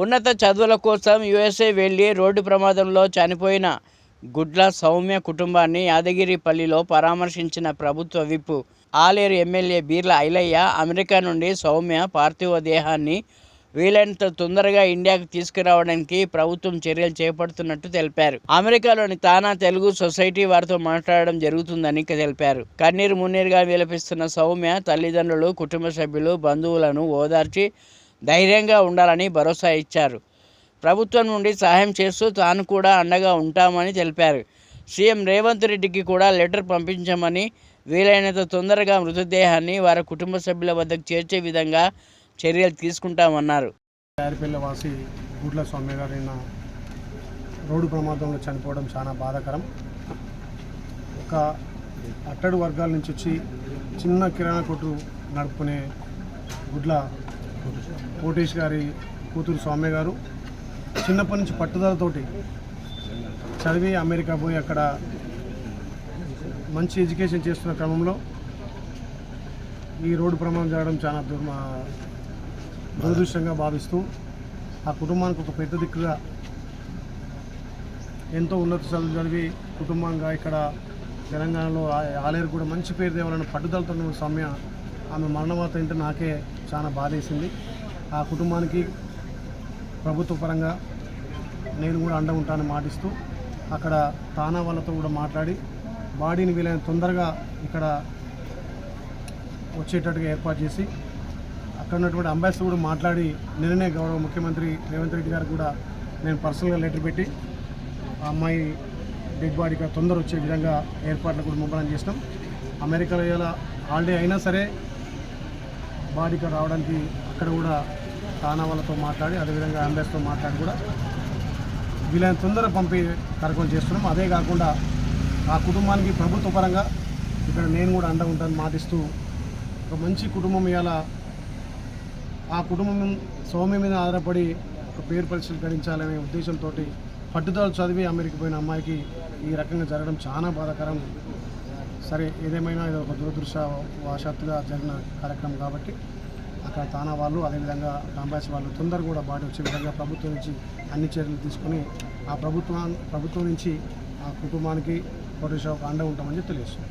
ఉన్నత చదువుల కోసం యుఎస్ఏ వెళ్ళి రోడ్డు ప్రమాదంలో చనిపోయిన గుడ్ల సౌమ్య కుటుంబాన్ని యాదగిరిపల్లిలో పరామర్శించిన ప్రభుత్వ whip Aleru MLA Beerla Ilaiah America నుండి సౌమ్య పార్థివ దేహాన్ని వీలైనంత తొందరగా ఇండియాకు తీసుకురావడానికి ప్రభుత్వం చర్యలు చేపడుతున్నట్టు తెలిపారు. అమెరికాలోని తానా తెలుగు సొసైటీ వారితో మాట్లాడడం జరుగుతుందని తెలిపారు. కన్నీరు మున్నీరుగా విలపిస్తున్న సౌమ్య తల్లిదండ్రులు కుటుంబ సభ్యులు బంధువులను ఓదార్చి ధైర్యంగా ఉండాలని భరోసా ఇచ్చారు. ప్రభుత్వం నుండి సహాయం చేస్తూ తాను కూడా అండగా ఉంటామని తెలిపారు. సీఎం రేవంత్ రెడ్డికి కూడా లెటర్ పంపించమని వీలైనంత తొందరగా మృతదేహాన్ని వారి కుటుంబ సభ్యుల వద్దకు చేర్చే విధంగా చర్యలు తీసుకుంటామన్నారు. వాసి గుడ్ల స్వామి గారు నిన్న రోడ్డు ప్రమాదంలో చనిపోవడం చాలా బాధాకరం. ఒక అట్టడు వర్గాల నుంచి వచ్చి చిన్న కిరాణా కొట్టు నడుపుకునే గుడ్ల కోటేష్ గారి కూతురు స్వామి గారు చిన్నప్పటి నుంచి పట్టుదలతోటి చదివి అమెరికా పోయి అక్కడ మంచి ఎడ్యుకేషన్ చేస్తున్న క్రమంలో ఈ రోడ్డు ప్రమాదం జరగడం చాలా దుర్మ దురదృష్టంగా భావిస్తూ ఆ కుటుంబానికి ఒక పెద్ద దిక్కుగా ఎంతో ఉన్నత చదువు చదివి కుటుంబంగా ఇక్కడ తెలంగాణలో ఆలేరు కూడా మంచి పేరు తేవాలని పట్టుదలతో ఉన్న ఆమె మరణవాత ఇంటే నాకే చాలా బాధేసింది. ఆ కుటుంబానికి ప్రభుత్వ పరంగా నేను కూడా అండ ఉంటానని మాటిస్తూ అక్కడ తానా వాళ్ళతో కూడా మాట్లాడి బాడీని వీలైన తొందరగా ఇక్కడ వచ్చేటట్టుగా ఏర్పాటు చేసి అక్కడ ఉన్నటువంటి అంబాసిడర్ కూడా మాట్లాడి నిన్ననే గౌరవ ముఖ్యమంత్రి రేవంత్ రెడ్డి గారు కూడా నేను పర్సనల్గా లెటర్ పెట్టి ఆ అమ్మాయి డెడ్ బాడీకి తొందర వచ్చే విధంగా ఏర్పాట్లు కూడా ముమ్మరం చేసినాం. అమెరికాలో ఇలా హాలిడే అయినా సరే బాడీకి రావడానికి అక్కడ కూడా తానా వాళ్ళతో మాట్లాడి అదేవిధంగా అంబాసిడర్తో మాట్లాడి కూడా వీలైన తొందర పంపి కార్యక్రమం చేస్తున్నాం. అదే కాకుండా ఆ కుటుంబానికి ప్రభుత్వ పరంగా ఇక్కడ నేను కూడా అండ ఉంటాను మాటిస్తూ ఒక మంచి కుటుంబం ఇవాళ ఆ కుటుంబం సౌమ్య మీద ఆధారపడి ఒక పేరు పరిస్థితులు గడించాలనే ఉద్దేశంతో పట్టుదల చదివి అమెరికా పోయిన అమ్మాయికి ఈ రకంగా జరగడం చాలా బాధాకరం. సరే ఏదేమైనా ఇది ఒక దురదృష్టవశాత్తుగా జరిగిన కార్యక్రమం కాబట్టి అక్కడ తానా వాళ్ళు అదేవిధంగా కాంబాస్ వాళ్ళు తొందర కూడా బాడీ వచ్చే విధంగా ప్రభుత్వం నుంచి అన్ని చర్యలు తీసుకుని ఆ ప్రభుత్వం ప్రభుత్వం నుంచి ఆ కుటుంబానికి పొరుష అండ ఉంటామని తెలియజేస్తుంది